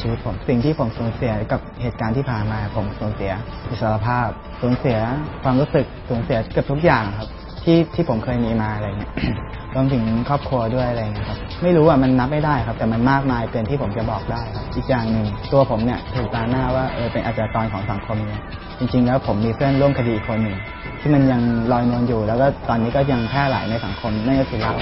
ชีวิตผม สิ่งที่ผมสูญเสียกับเหตุการณ์ที่ผ่านมา ผมสูญเสียอิสรภาพสูญเสียความรู้สึกสูญเสียเกือบทุกอย่างครับ ที่ที่ผมเคยมีมาอะไรเงี้ยรวมถึงครอบครัวด้วยอะไรเงี้ยครับไม่รู้อะมันนับไม่ได้ครับ แต่มันมากมายเกินที่ผมจะบอกได้ครับอีกอย่างหนึ่งตัวผมเนี่ยถูกตาหน้าว่าเออเป็นอาชญากรของสังคมเนี่ยจริง ๆ แล้วผมมีเพื่อนร่วมคดีคนหนึ่งที่มันยังลอยนวลอยู่ แล้วก็ตอนนี้ก็ยังแพร่หลายในสังคมนั่นก็คือเรา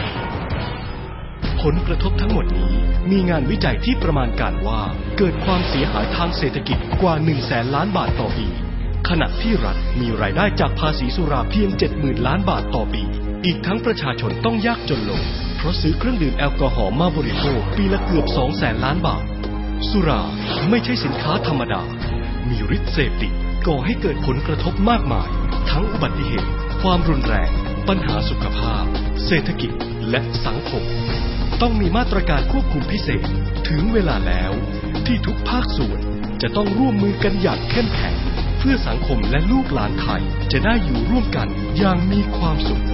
ผลกระทบทั้งหมดนี้มีงานวิจัยที่ประมาณการว่า เกิดความเสียหายทางเศรษฐกิจกว่า 1 0 0 0 0แสนล้านบาทต่อปี ขณะที่รัฐมีรายได้จากภาษีสุราเพียง 70,000 ล้านบาทต่อปี อีกทั้งประชาชนต้องยากจนลง เพราะซื้อเครื่องดื่มแอลกอฮอล์มาบริโภคปีละเกือบ 2 0 0แสนล้านบาท สุราไม่ใช่สินค้าธรรมดา มีฤทธิ์เสพติดก่อให้เกิดผลกระทบมากมาย ทั้งอุบัติเหตุ ความรุนแรง ปัญหาสุขภาพ เศรษฐกิจและสังคม ต้องมีมาตรการควบคุมพิเศษ ถึงเวลาแล้ว ที่ทุกภาคส่วนจะต้องร่วมมือกันอย่างเข้มแข็ง เพื่อสังคมและลูกหลานไทยจะได้อยู่ร่วมกันอย่างมีความสุข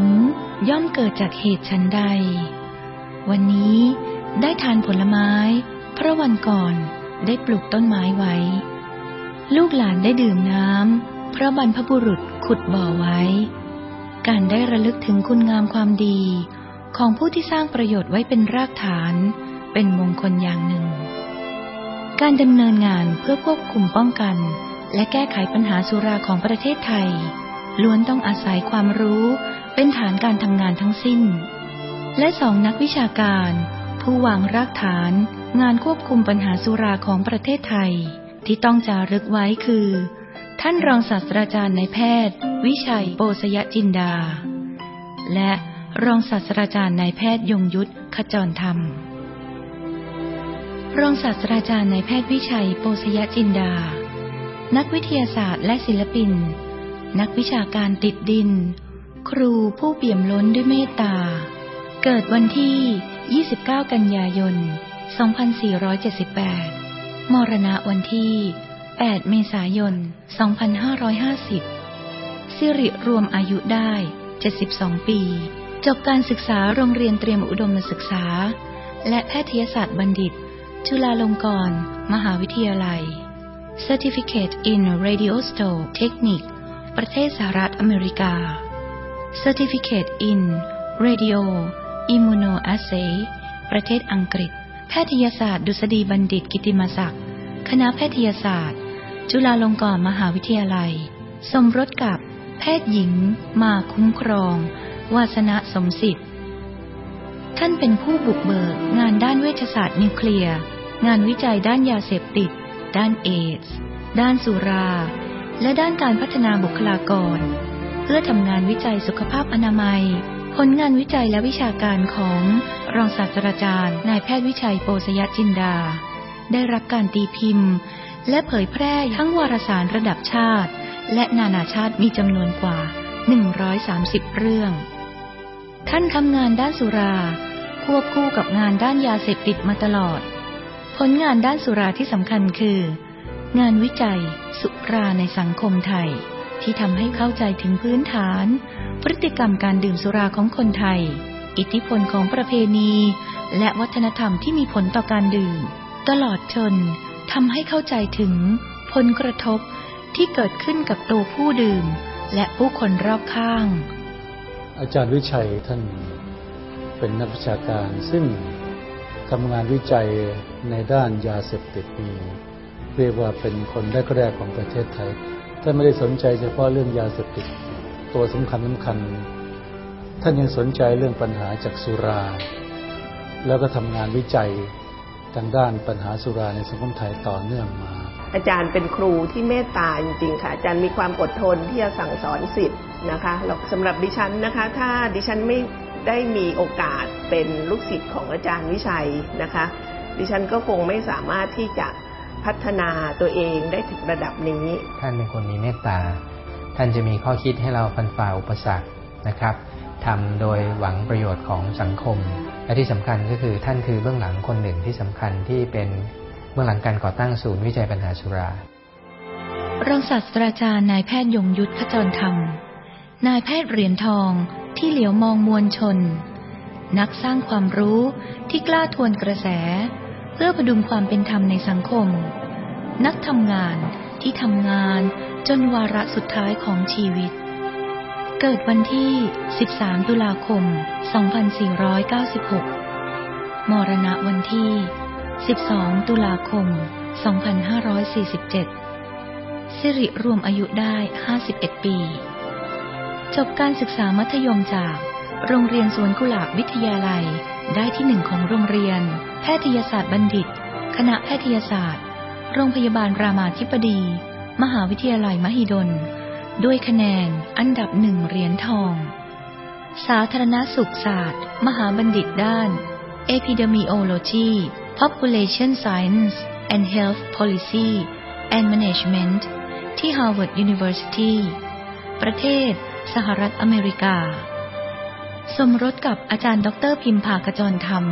ลย่อมเกิดจากเหตุชันใด วันนี้ได้ทานผลไม้เพราะวันก่อนได้ปลูกต้นไม้ไว้ ลูกหลานได้ดื่มน้ำเพราะบรรพบุรุษขุดบ่อไว้ การได้ระลึกถึงคุณงามความดีของผู้ที่สร้างประโยชน์ไว้เป็นรากฐาน เป็นมงคลอย่างหนึ่ง การดำเนินงานเพื่อควบคุมป้องกัน และแก้ไขปัญหาสุราของประเทศไทย ล้วนต้องอาศัยความรู้ เป็นฐานการทำงานทั้งสิ้น และสองนักวิชาการ ผู้วางรากฐาน งานควบคุมปัญหาสุราของประเทศไทย ที่ต้องจารึกไว้คือ ท่านรองศาสตราจารย์นายแพทย์ วิชัยโปสยจินดา และรองศาสตราจารย์นายแพทย์ยงยุทธขจรธรรม รองศาสตราจารย์นายแพทย์วิชัยโปสยจินดา นักวิทยาศาสตร์และศิลปิน นักวิชาการติดดิน ครูผู้เปี่ยมล้นด้วยเมตตา เกิดวันที่ 29 กันยายน 2478 มรณะวันที่ 8 เมษายน 2550 สิริรวมอายุได้ 72 ปี จบการศึกษาโรงเรียนเตรียมอุดมศึกษา และแพทยศาสตร์บัณฑิต จุฬาลงกรณ์ มหาวิทยาลัย Certificate in Radio Store Technique ประเทศสหรัฐอเมริกา Certificate in Radio Immunoassay ประเทศอังกฤษ แพทยศาสตร์ ดุษฎีบัณฑิตกิติมศักดิ์ คณะแพทยศาสตร์ จุฬาลงกรณ์มหาวิทยาลัย สมรสกับแพทย์หญิง มาคุ้มครอง วาสนาสมสิทธิ์ ท่านเป็นผู้บุกเบิกงานด้านเวชศาสตร์นิวเคลียร์ งานวิจัยด้านยาเสพติด ด้านเอดส์ ด้านสุรา และด้านการพัฒนาบุคลากร พื่อทำงานวิจัยสุขภาพอนามัย ผลงานวิจัยและวิชาการของรองศาสตราจารย์ นายแพทย์วิชัยโปสยจินดา ได้รับการตีพิมพ์ และเผยแพร่ทั้งวารสารระดับชาติ และนานาชาติมีจำนวนกว่า 130 เรื่อง ท่านทำงานด้านสุรา ควบคู่กับงานด้านยาเสพติดมาตลอด ผลงานด้านสุราที่สำคัญคือ งานวิจัย สุราในสังคมไทย ที่ทำให้เข้าใจถึงพื้นฐาน พฤติกรรมการดื่มสุราของคนไทย อิทธิพลของประเพณี และวัฒนธรรมที่มีผลต่อการดื่ม ตลอดจนทำให้เข้าใจถึงผลกระทบที่เกิดขึ้นกับตัวผู้ดื่ม และผู้คนรอบข้าง อาจารย์วิชัยท่านเป็นนักวิชาการซึ่งทำงานวิจัยในด้านยาเสพติดมีเรียกว่าเป็นคนแรกๆของประเทศไทย ท่านไม่ได้สนใจเฉพาะเรื่องยาเสพติดตัวสำคัญสำคัญ ท่านยังสนใจเรื่องปัญหาจากสุรา แล้วก็ทำงานวิจัยทางด้านปัญหาสุราในสังคมไทยต่อเนื่องมา อาจารย์เป็นครูที่เมตตาจริงๆค่ะอาจารย์มีความอดทนที่จะสั่งสอนสิทธิ์นะคะสำหรับดิฉันนะคะ ถ้าดิฉันไม่ได้มีโอกาสเป็นลูกศิษย์ของอาจารย์วิชัยนะคะ ดิฉันก็คงไม่สามารถที่จะ พัฒนาตัวเองได้ถึงระดับนี้ ท่านเป็นคนมีเมตตา ท่านจะมีข้อคิดให้เราฟันฝ่าอุปสรรคนะครับทำโดยหวังประโยชน์ของสังคม และที่สำคัญก็คือท่านคือเบื้องหลังคนหนึ่งที่สำคัญที่เป็นเบื้องหลังการก่อตั้งศูนย์วิจัยปัญหาสุรารองศาสตราจารย์นายแพทย์ยงยุทธขจรธรรม นายแพทย์เหรียญทองที่เหลียวมองมวลชน นักสร้างความรู้ที่กล้าทวนกระแสเพื่อพดุงความเป็นธรรมในสังคม นักทำงานที่ทำงานจนวาระสุดท้ายของชีวิต เกิดวันที่ 13 ตุลาคม 2496 มรณะวันที่ 12 ตุลาคม 2547 สิริรวมอายุได้ 51 ปี จบการศึกษามัธยมจาก โรงเรียนสวนกุหลาบวิทยาลัยได้ที่หนึ่งของโรงเรียน ทยศาสตร์บัณฑิต คณะแพทยศาสตร์ โรงพยาบาลรามาธิบดี มหาวิทยาลัยมหิดล ด้วยคะแนนอันดับหนึ่งเหรียญทอง สาธารณสุขศาสตร์ มหาบัณฑิตด้าน Epidemiology Population Science and Health Policy and Management ที่ Harvard University ประเทศ สหรัฐอเมริกา สมรสกับอาจารย์ ดรพิมพากจรธรรม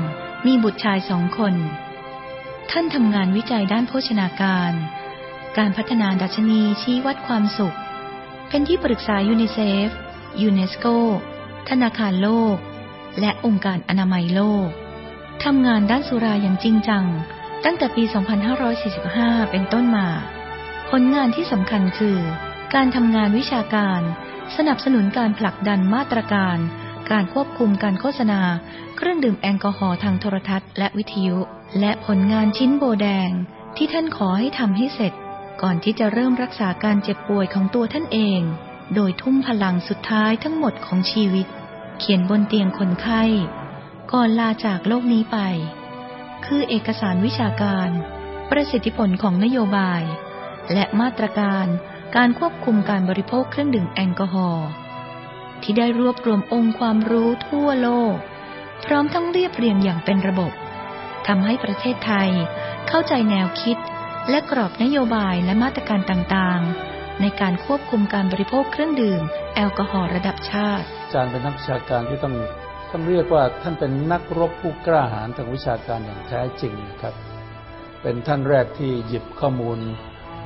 มีบุตรชายสองคน ท่านทำงานวิจัยด้านโภชนาการ การพัฒนาดัชนีชี้วัดความสุข เป็นที่ปรึกษายูนิเซฟ ยูเนสโก ธนาคารโลก และองค์การอนามัยโลก ทำงานด้านสุราอย่างจริงจัง ตั้งแต่ปี 2545 เป็นต้นมา ผลงานที่สำคัญคือ การทำงานวิชาการ สนับสนุนการผลักดันมาตรการ การควบคุมการโฆษณา เครื่องดื่มแอลกอฮอล์ทางโทรทัศน์และวิทยุ และผลงานชิ้นโบแดง ที่ท่านขอให้ทำให้เสร็จ ก่อนที่จะเริ่มรักษาการเจ็บป่วยของตัวท่านเอง โดยทุ่มพลังสุดท้ายทั้งหมดของชีวิต เขียนบนเตียงคนไข้ ก่อนลาจากโลกนี้ไป คือเอกสารวิชาการ ประสิทธิผลของนโยบาย และมาตรการการควบคุมการบริโภคเครื่องดื่มแอลกอฮอล์ ที่ได้รวบรวมองค์ความรู้ทั่วโลก พร้อมทั้งเรียบเรียงอย่างเป็นระบบทำให้ประเทศไทยเข้าใจแนวคิด และกรอบนโยบายและมาตรการต่างๆ ในการควบคุมการบริโภคเครื่องดื่ม แอลกอฮอล์ระดับชาติ อาจารย์เป็นนักวิชาการที่ต้องต้องเรียกว่าท่านเป็นนักรบผู้กล้าหาญทางวิชาการอย่างแท้จริงนะครับ เป็นท่านแรกที่หยิบข้อมูล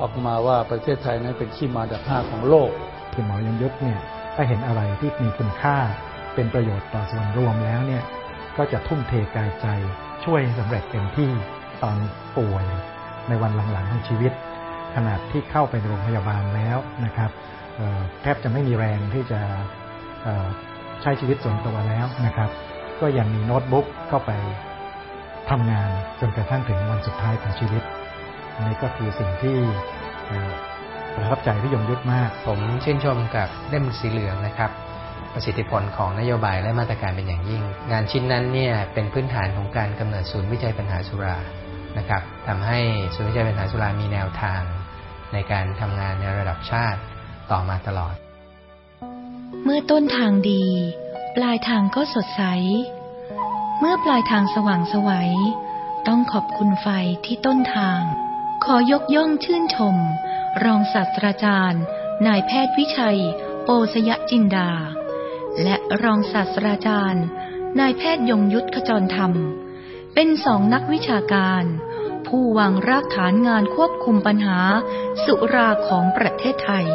ออกมาว่าประเทศไทยนั้นเป็นขี้หมาดับห้าของโลกคุณหมอยงยุทธเนี่ย ถ้าเห็นอะไรที่มีคุณค่าเป็นประโยชน์ต่อส่วนรวมแล้วเนี่ย ก็จะทุ่มเทกายใจช่วยให้สำเร็จเต็มที่ตอนป่วยในวันหลังๆของชีวิต ขนาดที่เข้าไปโรงพยาบาลแล้วนะครับแทบจะไม่มีแรงที่จะใช้ชีวิตส่วนตัวแล้วนะครับ ก็ยังมีโน้ตบุ๊กเข้าไปทำงานจนกระทั่งถึงวันสุดท้ายของชีวิตอันนี้ก็คือสิ่งที่ ประทับใจพี่ยงยุทธมาก ผมชื่นชมกับเล่มสีเหลืองนะครับ ประสิทธิผลของนโยบายและมาตรการเป็นอย่างยิ่ง งานชิ้นนั้นเนี่ยเป็นพื้นฐานของการกำเนิดศูนย์วิจัยปัญหาสุรานะครับทำให้ศูนย์วิจัยปัญหาสุรามีแนวทาง ในการทำงานในระดับชาติต่อมาตลอด เมื่อต้นทางดี ปลายทางก็สดใส เมื่อปลายทางสว่างไสวัยต้องขอบคุณไฟที่ต้นทาง ขอยกย่องชื่นชม รองศาสตราจารย์ นายแพทย์วิชัย โปสยจินดา และรองศาสตราจารย์ นายแพทย์ยงยุทธขจรธรรม เป็นสองนักวิชาการ ผู้วางรากฐานงานควบคุมปัญหา สุราของประเทศไทย